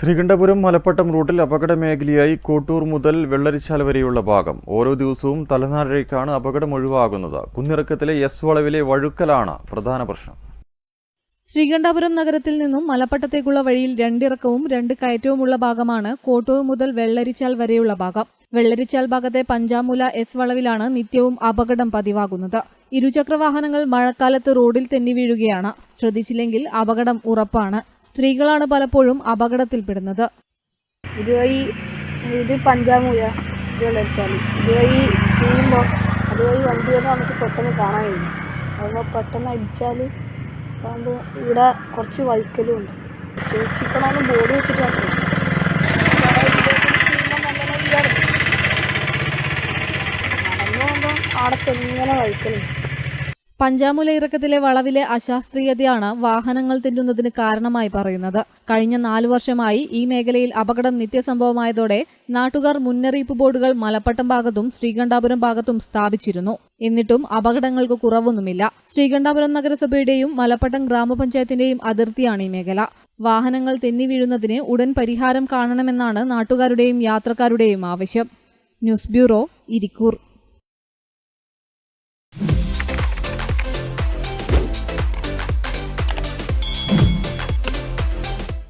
ശ്രീകണ്ഠപുരം മലപ്പട്ടം റൂട്ടിൽ അപകട മേഖലയായി കോട്ടൂർ മുതൽ വെള്ളരിച്ചാൽ വരെയുള്ള ഭാഗം. ഓരോ ദിവസവും തലനാരിഴയ്ക്കാണ് അപകടം ഒഴിവാകുന്നത്. കുന്നിറക്കത്തിലെ എസ് വളവിലെ വഴുക്കലാണ് പ്രധാന പ്രശ്നം. ശ്രീകണ്ഠപുരം നഗരത്തിൽ നിന്നും മലപ്പട്ടത്തേക്കുള്ള വഴിയിൽ രണ്ടിറക്കവും രണ്ട് കയറ്റവുമുള്ള ഭാഗമാണ് കോട്ടൂർ മുതൽ വെള്ളരിച്ചാൽ വരെയുള്ള ഭാഗം. വെള്ളരിച്ചാൽ ഭാഗത്തെ പഞ്ചാമൂല എസ് വളവിലാണ് നിത്യവും അപകടം പതിവാകുന്നത്. ഇരുചക്രവാഹനങ്ങൾ മഴക്കാലത്ത് റോഡിൽ തെന്നി വീഴുകയാണ്. ശ്രദ്ധിച്ചില്ലെങ്കിൽ അപകടം ഉറപ്പാണ്. സ്ത്രീകളാണ് പലപ്പോഴും അപകടത്തിൽപ്പെടുന്നത്. ഇതുവഴി ഇത് പഞ്ചാമൂല വെള്ളരിച്ചാൽ ഇതുവഴി ചെയ്യുമ്പോൾ അതുവഴി വണ്ടി വന്ന് നമുക്ക് പെട്ടെന്ന് കാണാൻ കഴിയും. അതുമ്പോൾ പെട്ടെന്ന് അടിച്ചാൽ അതുകൊണ്ട് ഇവിടെ കുറച്ച് വഴുക്കലും ഉണ്ട്. സൂക്ഷിക്കണമെന്ന് ബോർഡ് വെച്ചിട്ട് മാത്രം നടന്നു പോകുമ്പോൾ അവിടെ ചെങ്ങനെ വഴുക്കലുണ്ട്. പഞ്ചാമൂല ഇറക്കത്തിലെ വളവിലെ അശാസ്ത്രീയതയാണ് വാഹനങ്ങൾ തിന്നുന്നതിന് കാരണമായി പറയുന്നത്. കഴിഞ്ഞ നാലു വർഷമായി ഈ മേഖലയിൽ അപകടം നിത്യസംഭവമായതോടെ നാട്ടുകാർ മുന്നറിയിപ്പ് ബോർഡുകൾ മലപ്പട്ടം ഭാഗത്തും ശ്രീകണ്ഠാപുരം ഭാഗത്തും സ്ഥാപിച്ചിരുന്നു. എന്നിട്ടും അപകടങ്ങൾക്ക് കുറവൊന്നുമില്ല. ശ്രീകണ്ഠാപുരം നഗരസഭയുടെയും മലപ്പട്ടം ഗ്രാമപഞ്ചായത്തിന്റെയും അതിർത്തിയാണ് ഈ മേഖല. വാഹനങ്ങൾ തെന്നി വീഴുന്നതിന് ഉടൻ പരിഹാരം കാണണമെന്നാണ് നാട്ടുകാരുടെയും യാത്രക്കാരുടെയും ആവശ്യം. News bureau Irikkur.